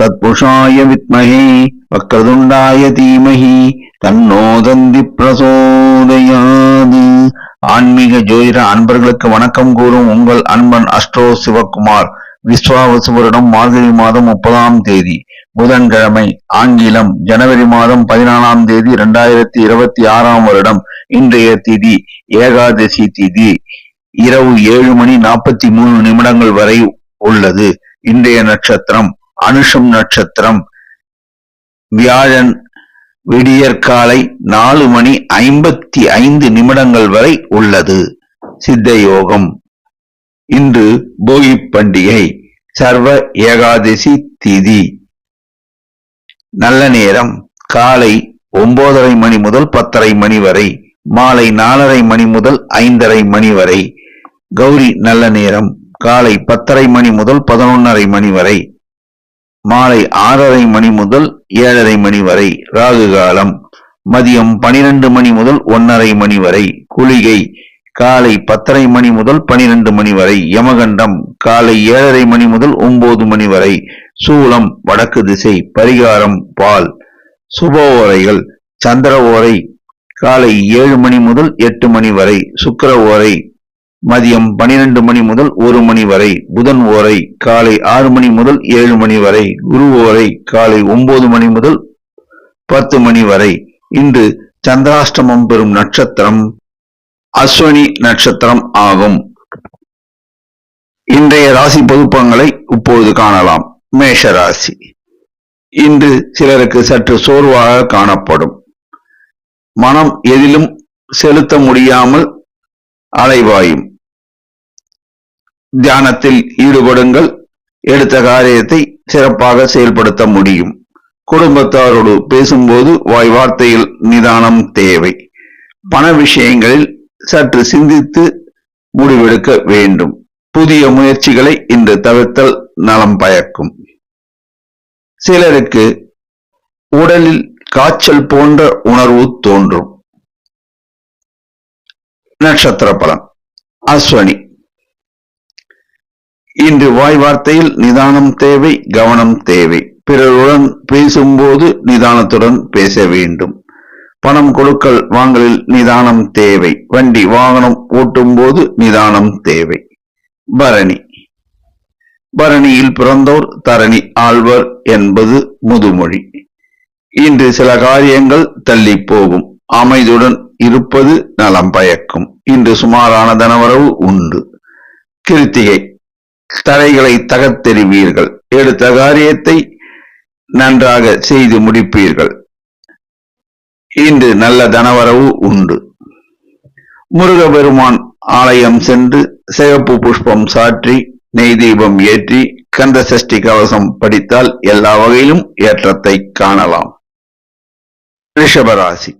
தத்புஷாய வித்மகே வக்ரதுண்டாய தீமகி தன்னோதந்தி பிரசோதயாது ஆன்மீக ஜோதிட அன்பர்களுக்கு வணக்கம் கூறும் உங்கள் அன்பன் அஸ்ட்ரோ சிவகுமார். விஸ்வாவசு வருடம் மார்கழி மாதம் முப்பதாம் தேதி புதன்கிழமை ஆங்கிலம் ஜனவரி மாதம் பதினாலாம் தேதி இரண்டாயிரத்தி இருபத்தி ஆறாம் வருடம் இன்றைய திதி ஏகாதசி திதி இரவு ஏழு மணி நாற்பத்தி மூணு நிமிடங்கள் வரை உள்ளது. இன்றைய நட்சத்திரம் அனுஷம் நட்சத்திரம். வியாழன் விடியற்காலை நாலு மணி ஐம்பத்தி ஐந்து நிமிடங்கள் வரை உள்ளது. சித்த யோகம் இன்று போகி பண்டிகை. சர்வ ஏகாதசி திதி. நல்ல நேரம். காலை ஒன்பதரை மணி முதல் பத்தரை மணி வரை. மாலை நாலரை மணி முதல் ஐந்தரை மணி வரை. கௌரி நல்ல நேரம். காலை பத்தரை மணி முதல் பதினொன்னரை மணி வரை. மாலை ஆறரை மணி முதல் ஏழரை மணி வரை ராகு காலம். மதியம் பனிரெண்டு மணி முதல் ஒன்னரை மணி வரை குளிகை. காலை பத்தரை மணி முதல் பனிரெண்டு மணி வரை யமகண்டம். காலை ஏழரை மணி முதல் ஒன்பது மணி வரை சூலம் வடக்கு திசை பரிகாரம் பால். சுப ஓரைகள் சந்திர ஓரை. காலை ஏழு மணி முதல் எட்டு மணி வரை சுக்கர ஓரை. மதியம் பனிரெண்டு மணி முதல் ஒரு மணி வரை புதன் ஓரை காலை ஆறு மணி முதல் ஏழு மணி வரை குரு ஓரை காலை ஒன்பது மணி முதல் பத்து மணி வரை. இன்று சந்திராஷ்டமம் பெறும் நட்சத்திரம் அஸ்வினி நட்சத்திரம் ஆகும். இன்றைய ராசி பகுப்பங்களை இப்பொழுது காணலாம். மேஷ ராசி. இன்று சிலருக்கு சற்று சோர்வாக காணப்படும். மனம் எதிலும் செலுத்த முடியாமல் அலைவாயும். தியானத்தில் ஈடுபடுங்கள். எடுத்த காரியத்தை சிறப்பாக செயல்படுத்த முடியும். குடும்பத்தாரோடு பேசும்போது வாய் வார்த்தையில் நிதானம் தேவை. பண விஷயங்களில் சற்று சிந்தித்து முடிவெடுக்க வேண்டும். புதிய முயற்சிகளை இன்று தவிர்த்தல் நலம் பயக்கும். சிலருக்கு உடலில் காய்ச்சல் போன்ற உணர்வு தோன்றும். நட்சத்திர பலன். அஸ்வனி. இன்று வாய் வார்த்தையில் நிதானம் தேவை கவனம் தேவை. பிறருடன் பேசும்போது நிதானத்துடன் பேச வேண்டும். பணம் கொடுக்கல் வாங்கலில் நிதானம் தேவை. வண்டி வாகனம் ஓட்டும் போது நிதானம் தேவை. பரணி. பரணியில் பிறந்தோர் தரணி ஆழ்வர் என்பது முதுமொழி. இன்று சில காரியங்கள் தள்ளி போகும் அமைதியுடன் இருப்பது நலம் பயக்கும். இன்று சுமாரான தனவரவு உண்டு. கிருத்திகை. தடைகளை தகர்த்தெறிவீர்கள். எடுத்த காரியத்தை நன்றாக செய்து முடிப்பீர்கள். இன்று நல்ல தனவரவு உண்டு. முருகபெருமான் ஆலயம் சென்று சிகப்பு புஷ்பம் சாற்றி நெய் தீபம் ஏற்றி கந்த சஷ்டி கவசம் படித்தால் எல்லா வகையிலும் ஏற்றத்தை காணலாம். ரிஷபராசி.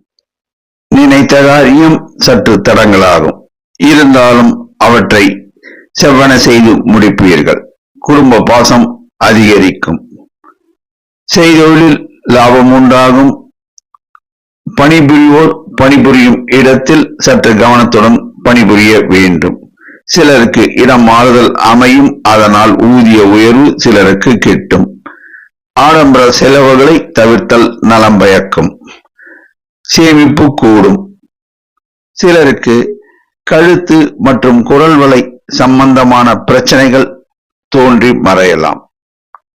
நினைத்த காரியம் சற்று தடங்களாகும் இருந்தாலும் அவற்றை செவ்வன செய்து முடிப்பீர்கள். குடும்ப பாசம் அதிகரிக்கும். செய்தொழில் லாபம் உண்டாகும். பணிபுரிவோர் பணிபுரியும் இடத்தில் சற்று கவனத்துடன் பணிபுரிய வேண்டும். சிலருக்கு இடம் மாறுதல் அமையும் அதனால் ஊதிய உயர்வு சிலருக்கு கிட்டும். ஆடம்பர செலவுகளை தவிர்த்தல் நலம் பயக்கும். சேமிப்பு கூடும். சிலருக்கு கழுத்து மற்றும் குரல் வலை சம்பந்தமான பிரச்சனைகள் தோன்றி மறையலாம்.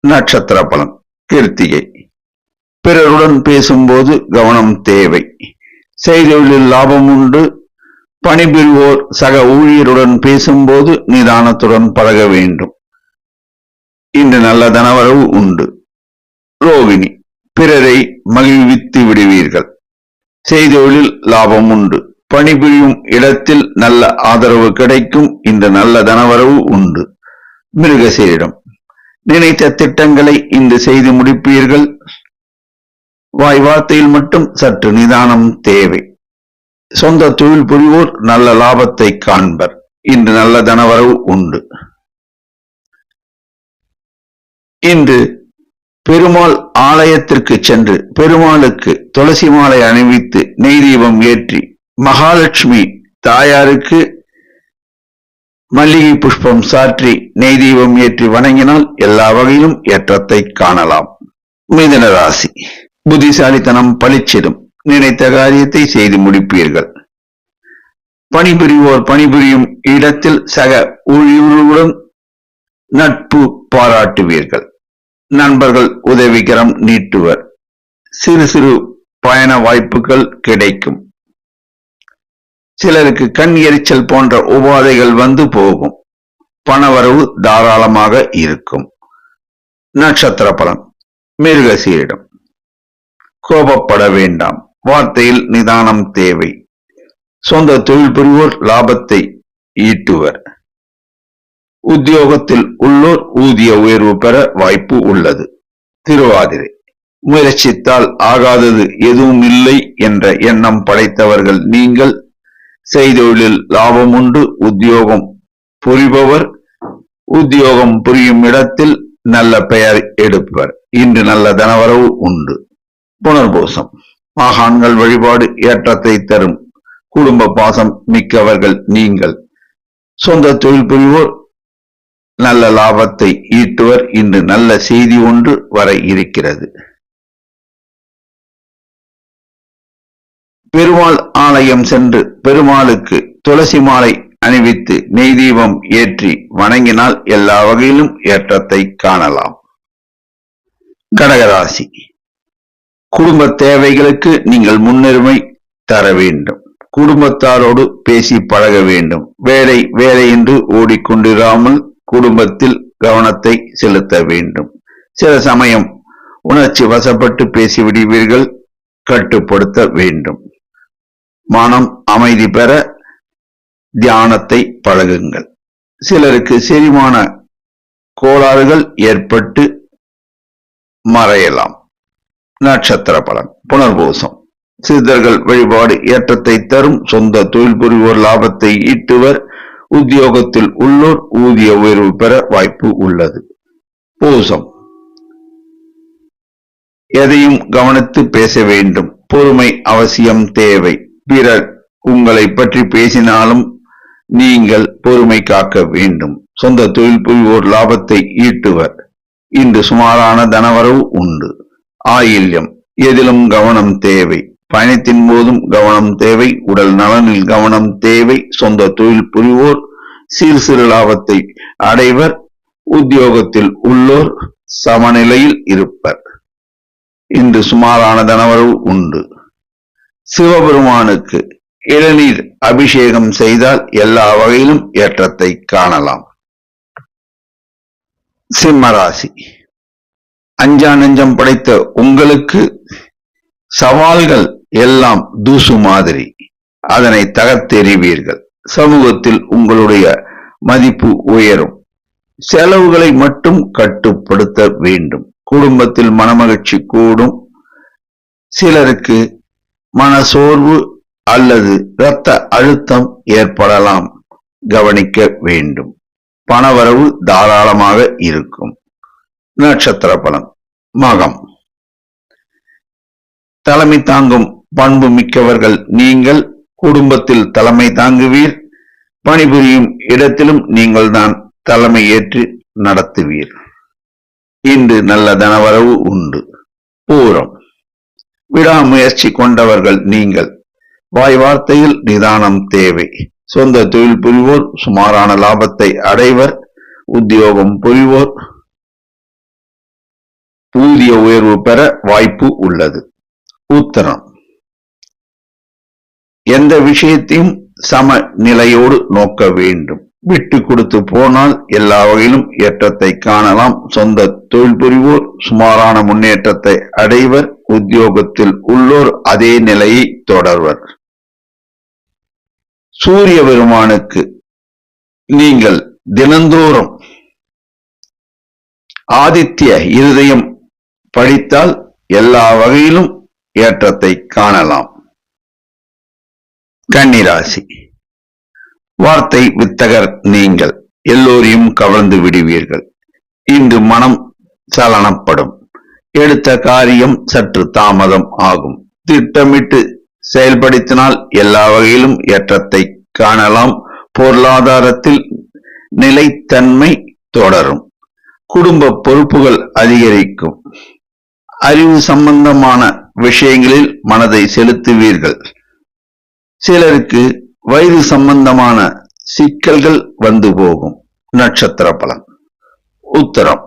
நட்சத்திர பலன் கிருத்திகை. பிறருடன் பேசும்போது கவனம் தேவை. செய்தொழில் லாபம் உண்டு. பணிபுரிவோர் சக ஊழியருடன் பேசும்போது நிதானத்துடன் பழக வேண்டும். இன்று நல்ல தனவரவு உண்டு. ரோகிணி பிறரை மகிழ்வித்து விடுவீர்கள். செய்தொழில் லாபம் உண்டு. பணிபுரியும் இடத்தில் நல்ல ஆதரவு கிடைக்கும். இந்த நல்ல தனவரவு உண்டு. மிருகசீரிடம். நினைத்த திட்டங்களை இன்று செய்து முடிப்பீர்கள். வாய் வார்த்தையில் மட்டும் சற்று நிதானம் தேவை. சொந்த தொழில் புரிவோர் நல்ல லாபத்தை காண்பர். இன்று நல்ல தனவரவு உண்டு. இன்று பெருமாள் ஆலயத்திற்கு சென்று பெருமாளுக்கு துளசி மாலை அணிவித்து நெய் தீபம் ஏற்றி மகாலட்சுமி தாயாருக்கு மல்லிகை புஷ்பம் சாற்றி நெய் தீபம் ஏற்றி வணங்கினால் எல்லா வகையிலும் ஏற்றத்தை காணலாம். மிதன ராசி. புத்திசாலித்தனம் பளிச்சிடும். நினைத்த காரியத்தை செய்து முடிப்பீர்கள். பணிபுரிவோர் பணிபுரியும் இடத்தில் சக ஊழியர்களுடன் நட்பு பாராட்டுவீர்கள். நண்பர்கள் உதவிகரம் நீட்டுவர். சிறு சிறு பயண வாய்ப்புகள் கிடைக்கும். சிலருக்கு கண் எரிச்சல் போன்ற உபாதைகள் வந்து போகும். பணவரவு தாராளமாக இருக்கும். நட்சத்திர பலன். மிருகசீரிடம். கோபப்பட வேண்டாம். வார்த்தையில் நிதானம் தேவை. சொந்த தொழில் புரிவோர் லாபத்தை ஈட்டுவர். உத்தியோகத்தில் உள்ளோர் ஊதிய உயர்வு பெற வாய்ப்பு உள்ளது. திருவாதிரை. முயற்சித்தால் ஆகாதது எதுவும் இல்லை என்ற எண்ணம் படைத்தவர்கள் நீங்கள் செய்தொழில் லாபம் உண்டு உத்தியோகம் புரிபவர். உத்தியோகம் புரியும் இடத்தில் நல்ல பெயர் எடுப்பர் இன்று நல்ல தனவரவு உண்டு. புனர்பூசம் மாகாண்கள் வழிபாடு ஏற்றத்தை தரும். குடும்ப பாசம் மிக்கவர்கள் நீங்கள். சொந்த தொழில் புரிவோர் நல்ல லாபத்தை ஈட்டுவர். இன்று நல்ல செய்தி ஒன்று வர இருக்கிறது. பெருமாள் ஆலயம் சென்று பெருமாளுக்கு துளசி மாலை அணிவித்து நெய் தீபம் ஏற்றி வணங்கினால் எல்லா வகையிலும் ஏற்றத்தை காணலாம். கடகராசி. குடும்ப தேவைகளுக்கு நீங்கள் முன்னுரிமை தர வேண்டும். குடும்பத்தாரோடு பேசி பழக வேண்டும். வேலை வேலை என்று ஓடிக்கொண்டிராமல் குடும்பத்தில் கவனத்தை செலுத்த வேண்டும். சில சமயம் உணர்ச்சி வசப்பட்டு பேசிவிடுவீர்கள். கட்டுப்படுத்த வேண்டும். மனம் அமைதி பெற தியானத்தை பழகுங்கள். சிலருக்கு செரிமான கோளாறுகள் ஏற்பட்டு மறையலாம். நட்சத்திர பலன் புனர்பூசம். சித்தர்கள் வழிபாடு ஏற்றத்தை தரும் சொந்த தொழில் புரிவோர் லாபத்தை ஈட்டுவர் உத்தியோகத்தில் உள்ளோர் ஊதிய உயர்வு பெற வாய்ப்பு உள்ளது. பூசம். எதையும் கவனித்து பேச வேண்டும். பொறுமை அவசியம் தேவை. பிறர் உங்களை பற்றி பேசினாலும் நீங்கள் பொறுமை காக்க வேண்டும். சொந்த தொழில் புரிவோர் லாபத்தை ஈட்டுவர். இன்று சுமாரான தனவரவு உண்டு. ஆயில்யம். எதிலும் கவனம் தேவை. பயணத்தின் போதும் கவனம் தேவை. உடல் நலனில் கவனம் தேவை. சொந்த தொழில் புரிவோர் சீர் சிறு லாபத்தை அடைவர். உத்தியோகத்தில் உள்ளோர் சமநிலையில் இருப்பர். இன்று சுமாரான தனவரவு உண்டு. சிவபெருமானுக்கு இளநீர் அபிஷேகம் செய்தால் எல்லா வகையிலும் ஏற்றத்தை காணலாம். சிம்மராசி. அஞ்சா நெஞ்சம் படைத்த உங்களுக்கு சவால்கள் எல்லாம் தூசு மாதிரி. அதனை தகர்த்தெறிவீர்கள். சமூகத்தில் உங்களுடைய மதிப்பு உயரும். செலவுகளை மட்டும் கட்டுப்படுத்த வேண்டும். குடும்பத்தில் மனமகிழ்ச்சி கூடும். சிலருக்கு மனசோர்வு அல்லது இரத்த அழுத்தம் ஏற்படலாம். கவனிக்க வேண்டும். பணவரவு தாராளமாக இருக்கும். நட்சத்திர பலன். மகம். தலைமை தாங்கும் பண்பு மிக்கவர்கள் நீங்கள் குடும்பத்தில் தலைமை தாங்குவீர். பணிபுரியும் இடத்திலும் நீங்கள்தான் தலைமை ஏற்று நடத்துவீர். இன்று நல்ல தனவரவு உண்டு. பூரம். விடாமுயற்சி கொண்டவர்கள் நீங்கள். வாய் வார்த்தையில் நிதானம் தேவை. சொந்த தொழில் புரிவோர் சுமாரான லாபத்தை அடைவர். உத்தியோகம் புரிவோர். ஊதிய உயர்வு பெற வாய்ப்பு உள்ளது. உத்தரம். எந்த விஷயத்தையும் சம நிலையோடு நோக்க வேண்டும். விட்டு கொடுத்து போனால் எல்லா வகையிலும் ஏற்றத்தை காணலாம். சொந்த தொழில் புரிவோர் சுமாரான முன்னேற்றத்தை அடைவர். உத்தியோகத்தில் உள்ளோர் அதே நிலையை தொடர்வர். சூரிய பெருமானுக்கு நீங்கள் தினந்தோறும் ஆதித்ய இருதயம் படித்தால் எல்லா வகையிலும் ஏற்றத்தை காணலாம். கன்னிராசி. வார்த்தை வித்தகர் நீங்கள். எல்லோரையும் கவர்ந்து விடுவீர்கள். இன்று மனம் சலனப்படும். எடுத்த காரியம் சற்று தாமதம் ஆகும். திட்டமிட்டு செயல்படுத்தினால் எல்லா வகையிலும் ஏற்றத்தை காணலாம். பொருளாதாரத்தில் நிலைத்தன்மை தொடரும். குடும்ப பொறுப்புகள் அதிகரிக்கும். அறிவு சம்பந்தமான விஷயங்களில் மனதை செலுத்துவீர்கள். சிலருக்கு வயது சம்பந்தமான சிக்கல்கள் வந்து போகும். நட்சத்திர பலன். உத்தரம்.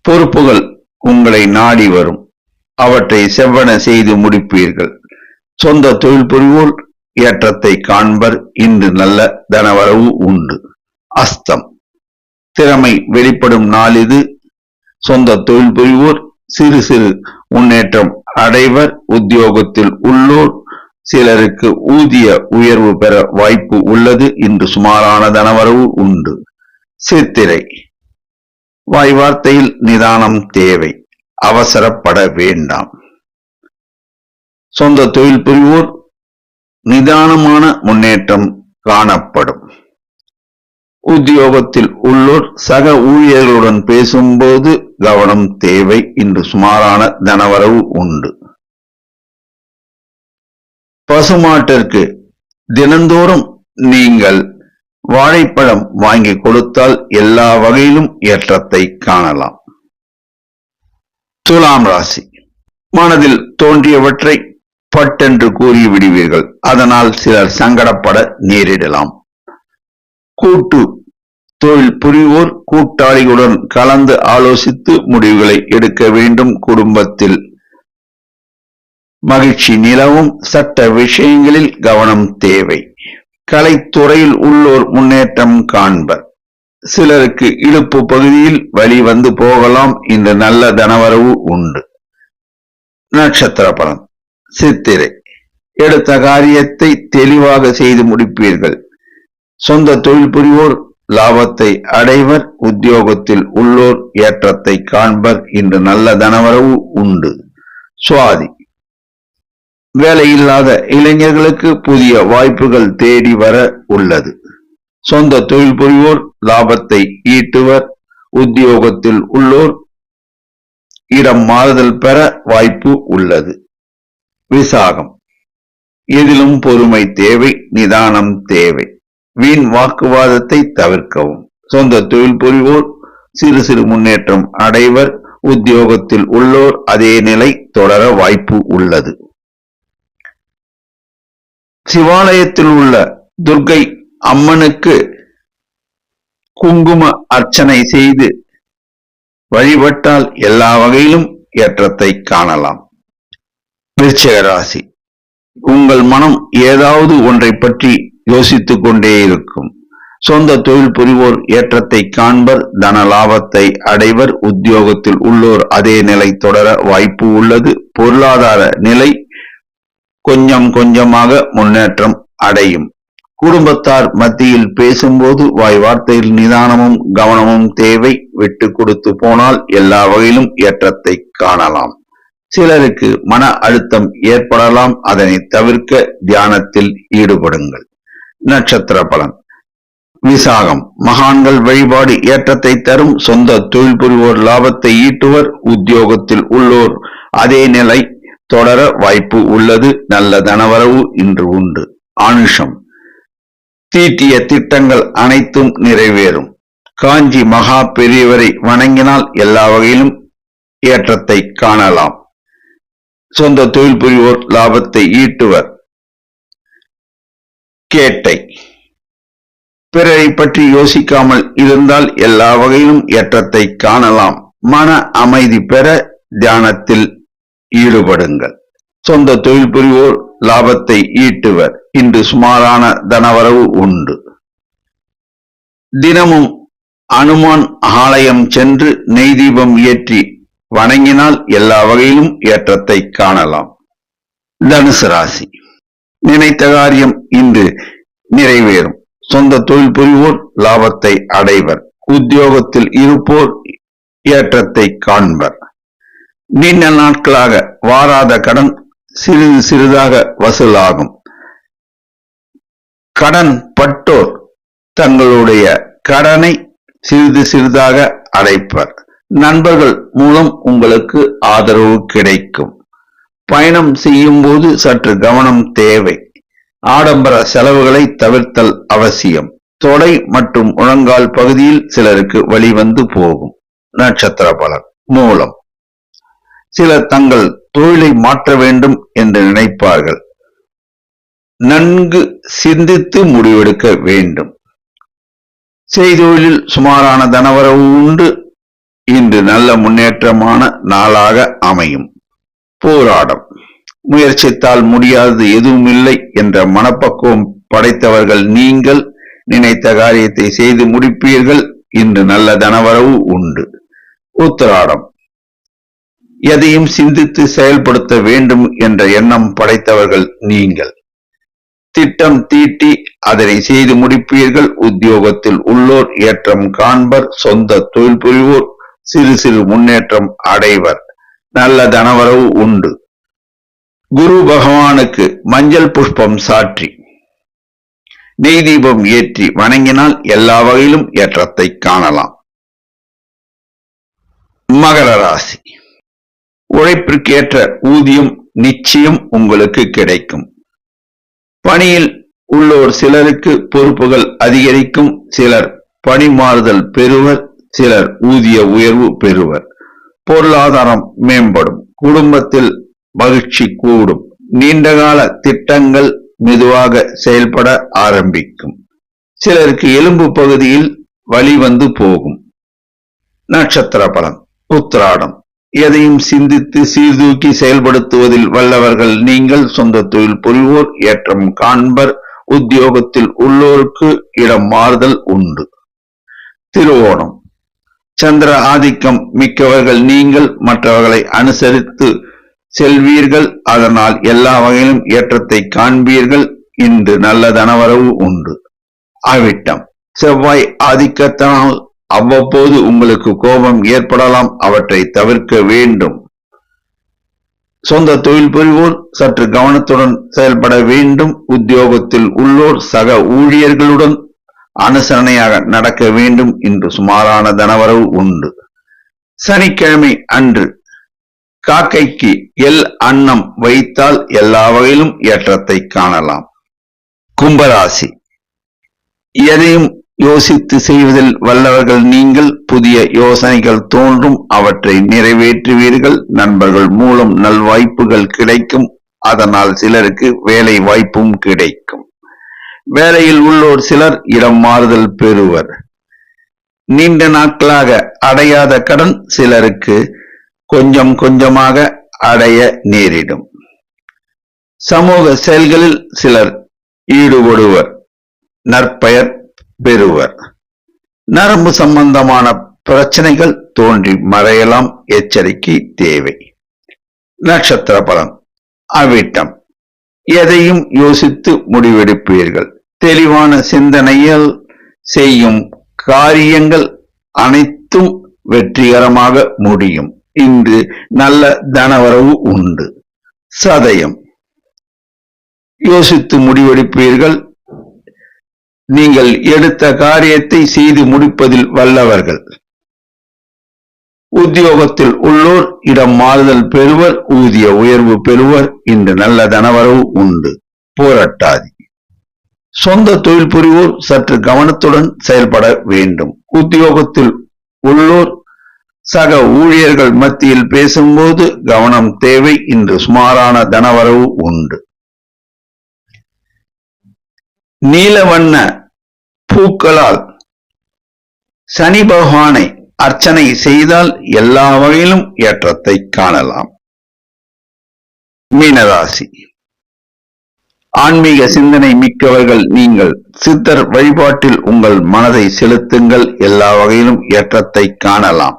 பொறுப்புகள் உங்களை நாடி வரும். அவற்றை செவ்வன செய்து முடிப்பீர்கள். சொந்த தொழில் புரிவோர் ஏற்றத்தை காண்பர். இன்று நல்ல தனவரவு உண்டு. அஸ்தம். திறமை வெளிப்படும் நாள் இது. சொந்த தொழில் புரிவோர் சிறு சிறு முன்னேற்றம் அடைவர். உத்தியோகத்தில் உள்ளோர் சிலருக்கு ஊதிய உயர்வு பெற வாய்ப்பு உள்ளது இன்று சுமாரான தனவரவு உண்டு. சித்திரை. வாய் வார்த்தையில் நிதானம் தேவை. அவசரப்பட வேண்டாம். சொந்த தொழில் புரிவோர் நிதானமான முன்னேற்றம் காணப்படும். உத்தியோகத்தில் உள்ளோர் சக ஊழியர்களுடன் பேசும்போது கவனம் தேவை. இன்று சுமாரான தனவரவு உண்டு. பசுமாட்டிற்கு தினந்தோறும் நீங்கள் வாழைப்பழம் வாங்கி கொடுத்தால் எல்லா வகையிலும் ஏற்றத்தை காணலாம். துலாம் ராசி. மனதில் தோன்றியவற்றை பட்டென்று கூறி விடுவீர்கள். அதனால் சிலர் சங்கடப்பட நேரிடலாம். கூட்டு தொழில் புரிவோர் கூட்டாளிகளுடன் கலந்து ஆலோசித்து முடிவுகளை எடுக்க வேண்டும். குடும்பத்தில் மகிழ்ச்சி நிலவும் சட்ட விஷயங்களில் கவனம் தேவை. கலைத்துறையில் உள்ளோர் முன்னேற்றம் காண்பர். சிலருக்கு இடுப்பு பகுதியில் வழி வந்து போகலாம் இந்த நல்ல தனவரவு உண்டு. நட்சத்திர பலன். சித்திரை. எடுத்த காரியத்தை தெளிவாக செய்து முடிப்பீர்கள். சொந்த தொழில் புரிவோர் லாபத்தை அடைவர் உத்தியோகத்தில் உள்ளோர் ஏற்றத்தை காண்பர் இன்று நல்ல தனவரவு உண்டு. சுவாதி. வேலையில்லாத இளைஞர்களுக்கு புதிய வாய்ப்புகள் தேடி வர உள்ளது. சொந்த தொழில் புரிவோர் லாபத்தை ஈட்டுவர். உத்தியோகத்தில் உள்ளோர் இடம் மாறுதல் பெற வாய்ப்பு உள்ளது. விசாகம். எதிலும் பொறுமை தேவை நிதானம் தேவை. வீண் வாக்குவாதத்தை தவிர்க்கவும். சொந்த தொழில் புரிவோர் சிறு சிறு முன்னேற்றம் அடைவர். உத்தியோகத்தில் உள்ளோர் அதே நிலை தொடர வாய்ப்பு உள்ளது. சிவாலயத்தில் உள்ள துர்க்கை அம்மனுக்கு குங்கும அர்ச்சனை செய்து வழிபட்டால் எல்லா வகையிலும் ஏற்றத்தை காணலாம். விருச்சிக ராசி உங்கள் மனம் ஏதாவது ஒன்றை பற்றி யோசித்துக் கொண்டே இருக்கும். சொந்த தொழில் புரிவோர் ஏற்றத்தை காண்பர் தன லாபத்தை அடைவர் உத்தியோகத்தில் உள்ளோர் அதே நிலை தொடர வாய்ப்பு உள்ளது. பொருளாதார நிலை கொஞ்சம் கொஞ்சமாக முன்னேற்றம் அடையும். குடும்பத்தார் மத்தியில் பேசும்போது வாய் வார்த்தையில் நிதானமும் கவனமும் தேவை விட்டு கொடுத்து போனால் எல்லா வகையிலும் ஏற்றத்தை காணலாம். சிலருக்கு மன அழுத்தம் ஏற்படலாம். அதனை தவிர்க்க தியானத்தில் ஈடுபடுங்கள். நட்சத்திர பலன். விசாகம். மகான்கள் வழிபாடு ஏற்றத்தை தரும். சொந்த தொழில் புரிவோர் லாபத்தை ஈட்டுவர். உத்தியோகத்தில் உள்ளோர் அதே நிலை தொடர வாய்ப்பு உள்ளது. நல்ல தனவரவு இன்று உண்டு. ஆனுஷம் தீட்டிய திட்டங்கள் அனைத்தும் நிறைவேறும். காஞ்சி மகா பெரியவரை வணங்கினால் எல்லா வகையிலும் ஏற்றத்தை காணலாம். சொந்த தொழில் புரிவோர் லாபத்தை ஈட்டுவர். கேட்டை. பிறரை பற்றி யோசிக்காமல் இருந்தால் எல்லா வகையிலும் ஏற்றத்தை காணலாம். மன அமைதி பெற தியானத்தில் ஈடுபடுங்கள். சொந்த தொழில் புரிவோர் லாபத்தை ஈட்டுவர். இன்று சுமாரான தனவரவு உண்டு. தினமும் அனுமான் ஆலயம் சென்று நெய் தீபம் ஏற்றி வணங்கினால் எல்லா வகையிலும் ஏற்றத்தை காணலாம். தனுசு ராசி. நினைத்த காரியம் இன்று நிறைவேறும். சொந்த தொழில் புரிவோர் லாபத்தை அடைவர். உத்தியோகத்தில் இருப்போர் ஏற்றத்தை காண்பர். நீண்ட நாட்களாக வாராத கடன் சிறிது சிறிதாக வசூலாகும். கடன் பட்டோர் தங்களுடைய கடனை சிறிது சிறிதாக அடைப்பர். நண்பர்கள் மூலம் உங்களுக்கு ஆதரவு கிடைக்கும். பயணம் செய்யும் போது சற்று கவனம் தேவை. ஆடம்பர செலவுகளை தவிர்த்தல் அவசியம். தொடை மற்றும் முழங்கால் பகுதியில் சிலருக்கு வழிவந்து போகும். நட்சத்திர பலன் மூலம். சிலர் தங்கள் தொழிலை மாற்ற வேண்டும் என்று நினைப்பார்கள். நன்கு சிந்தித்து முடிவெடுக்க வேண்டும். செய்தொழிலில் சுமாரான தனவரவு உண்டு. இன்று நல்ல முன்னேற்றமான நாளாக அமையும். போராடம். முயற்சித்தால் முடியாதது எதுவும் இல்லை என்ற மனப்பக்குவம் படைத்தவர்கள் நீங்கள் நினைத்த காரியத்தை செய்து முடிப்பீர்கள். இன்று நல்ல தனவரவு உண்டு. உத்தராடம். எதையும் சிந்தித்து செயல்படுத்த வேண்டும் என்ற எண்ணம் படைத்தவர்கள் நீங்கள். திட்டம் தீட்டி அதனை செய்து முடிப்பீர்கள். உத்தியோகத்தில் உள்ளோர் ஏற்றம் காண்பர். சொந்த தொழில் புரிவோர் சிறு சிறு முன்னேற்றம் அடைவர். நல்ல தனவரவு உண்டு. குரு பகவானுக்கு மஞ்சள் புஷ்பம் சாற்றி. நெய் தீபம் ஏற்றி வணங்கினால் எல்லா வகையிலும் ஏற்றத்தை காணலாம். மகர ராசி. உழைப்பிற்கேற்ற ஊதியம் நிச்சயம் உங்களுக்கு கிடைக்கும். பணியில் உள்ளோர் சிலருக்கு பொறுப்புகள் அதிகரிக்கும். சிலர் பணி மாறுதல் பெறுவர். சிலர் ஊதிய உயர்வு பெறுவர். பொருளாதாரம் மேம்படும். குடும்பத்தில் மகிழ்ச்சி கூடும். நீண்டகால திட்டங்கள் மெதுவாக செயல்பட ஆரம்பிக்கும். சிலருக்கு எலும்பு பகுதியில் வழி வந்து போகும். நட்சத்திர பலன் உத்திராடம் எதையும் சிந்தித்து சீர்தூக்கி செயல்படுத்துவதில் வல்லவர்கள் நீங்கள் சொந்த தொழில் புரிவோர். ஏற்றம் காண்பர். உத்தியோகத்தில் உள்ளோருக்கு இடம் மாறுதல் உண்டு. திருவோணம். சந்திர ஆதிக்கம் மிக்கவர்கள் நீங்கள் மற்றவர்களை அனுசரித்து செல்வீர்கள். அதனால் எல்லா வகையிலும் ஏற்றத்தை காண்பீர்கள். இன்று நல்ல தனவரவு உண்டு. அவிட்டம் செவ்வாய் ஆதிக்கத்தினால் அவ்வப்போது உங்களுக்கு கோபம் ஏற்படலாம் அவற்றை தவிர்க்க வேண்டும். சொந்த தொழில் புரிவோர் சற்று கவனத்துடன் செயல்பட வேண்டும். உத்தியோகத்தில் உள்ளோர் சக ஊழியர்களுடன் அனுசரணையாக நடக்க வேண்டும் என்று சுமாரான தனவரவு உண்டு. சனிக்கிழமை அன்று காக்கைக்கு எல் அன்னம் வைத்தால் எல்லா வகையிலும் ஏற்றத்தை காணலாம். கும்பராசி. எதையும் யோசித்து செய்வதில் வல்லவர்கள் நீங்கள் புதிய யோசனைகள் தோன்றும் அவற்றை நிறைவேற்றுவீர்கள். நண்பர்கள் மூலம் நல்வாய்ப்புகள் கிடைக்கும். அதனால் சிலருக்கு வேலை வாய்ப்பும் கிடைக்கும். வேலையில் உள்ளோர் சிலர் இடம் மாறுதல் பெறுவர். நீண்ட நாட்களாக அடையாத கடன் சிலருக்கு கொஞ்சம் கொஞ்சமாக அடைய நேரிடும். சமூக செயல்களில் சிலர் ஈடுபடுவர். நற்பெயர் பெறுவர். நரம்பு சம்பந்தமான பிரச்சனைகள் தோன்றி மறையலாம் எச்சரிக்கை தேவை. நட்சத்திர பலன். அவிட்டம். எதையும் யோசித்து முடிவெடுப்பீர்கள். தெளிவான சிந்தனையில் செய்யும் காரியங்கள் அனைத்தும் வெற்றிகரமாக முடியும். இன்று நல்ல தனவரவு உண்டு. சதயம். யோசித்து முடிவெடுப்பீர்கள். நீங்கள் எடுத்த காரியத்தை செய்து முடிப்பதில் வல்லவர்கள். உத்தியோகத்தில் உள்ளோர் இடம் மாறுதல் பெறுவர் ஊதிய உயர்வு பெறுவர் இன்று நல்ல தனவரவு உண்டு. போராட்டாதி. சொந்த தொழில் புரிவோர் சற்று கவனத்துடன் செயல்பட வேண்டும். உத்தியோகத்தில் உள்ளோர் சக ஊழியர்கள் மத்தியில் பேசும்போது கவனம் தேவை இன்று சுமாரான தனவரவு உண்டு. நீலவண்ண பூக்களால். சனி பகவானை அர்ச்சனை செய்தால் எல்லா வகையிலும் ஏற்றத்தை காணலாம். மீனராசி. ஆன்மீக சிந்தனை மிக்கவர்கள் நீங்கள் சித்தர் வழிபாட்டில் உங்கள் மனதை செலுத்துங்கள். எல்லா வகையிலும் ஏற்றத்தை காணலாம்.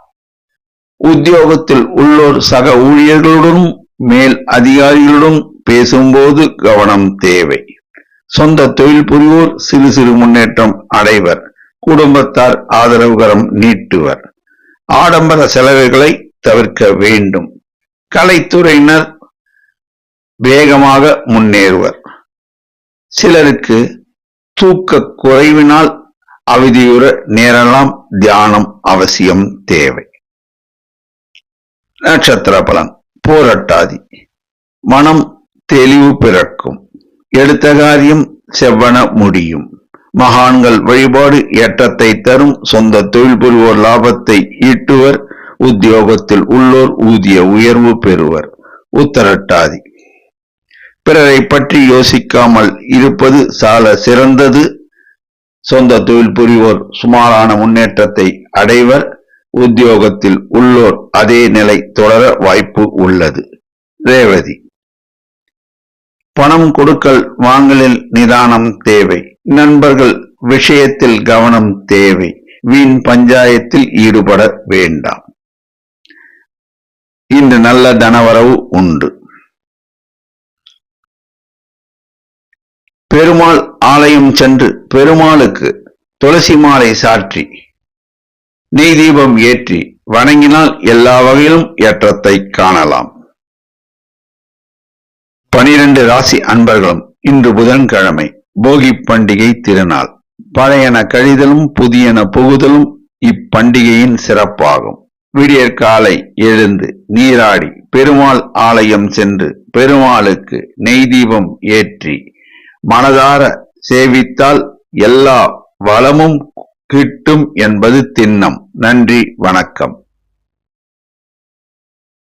உத்தியோகத்தில் உள்ளோர் சக ஊழியர்களுடனும் மேல் அதிகாரிகளுடன் பேசும்போது கவனம் தேவை. சொந்த தொழில் புரிவோர் சிறு சிறு முன்னேற்றம் அடைவர். குடும்பத்தார் ஆதரவுகரம் நீட்டுவர். ஆடம்பர செலவுகளை தவிர்க்க வேண்டும். கலைத்துறையினர் வேகமாக முன்னேறுவர். சிலருக்கு தூக்க குறைவினால் அவதியுற நேரலாம் தியானம் அவசியம் தேவை. நட்சத்திர பலன் போரட்டாதி. மனம் தெளிவு பிறக்கும். எடுத்த காரியம் செவ்வன முடியும். மகான்கள் வழிபாடு ஏற்றத்தை தரும் சொந்த தொழில் புரிவோர் லாபத்தை ஈட்டுவர். உத்தியோகத்தில் உள்ளோர் ஊதிய உயர்வு பெறுவர். உத்தரட்டாதி. பிறரை பற்றி யோசிக்காமல் இருப்பது சால சிறந்தது. சொந்த தொழில் புரிவோர் சுமாரான முன்னேற்றத்தை அடைவர். உத்தியோகத்தில் உள்ளோர் அதே நிலை தொடர வாய்ப்பு உள்ளது. ரேவதி. பணம் கொடுக்கல் வாங்கலில் நிதானம் தேவை. நண்பர்கள் விஷயத்தில் கவனம் தேவை. வீண் பஞ்சாயத்தில் ஈடுபட வேண்டாம். இன்று நல்ல தனவரவு உண்டு. பெருமாள் ஆலயம் சென்று பெருமாளுக்கு துளசி மாலை சாற்றி நெய் தீபம் ஏற்றி வணங்கினால் எல்லா வகையிலும் ஏற்றத்தை காணலாம். பனிரெண்டு ராசி அன்பர்களும் இன்று புதன்கிழமை போகி பண்டிகை திருநாள். பழையன கழிதலும் புதியன புகுதலும் இப்பண்டிகையின் சிறப்பாகும். விடியற் காலை எழுந்து நீராடி பெருமாள் ஆலயம் சென்று பெருமாளுக்கு நெய் தீபம் ஏற்றி மனதார சேவித்தால் எல்லா வளமும் கிட்டும் என்பது திண்ணம். நன்றி வணக்கம்.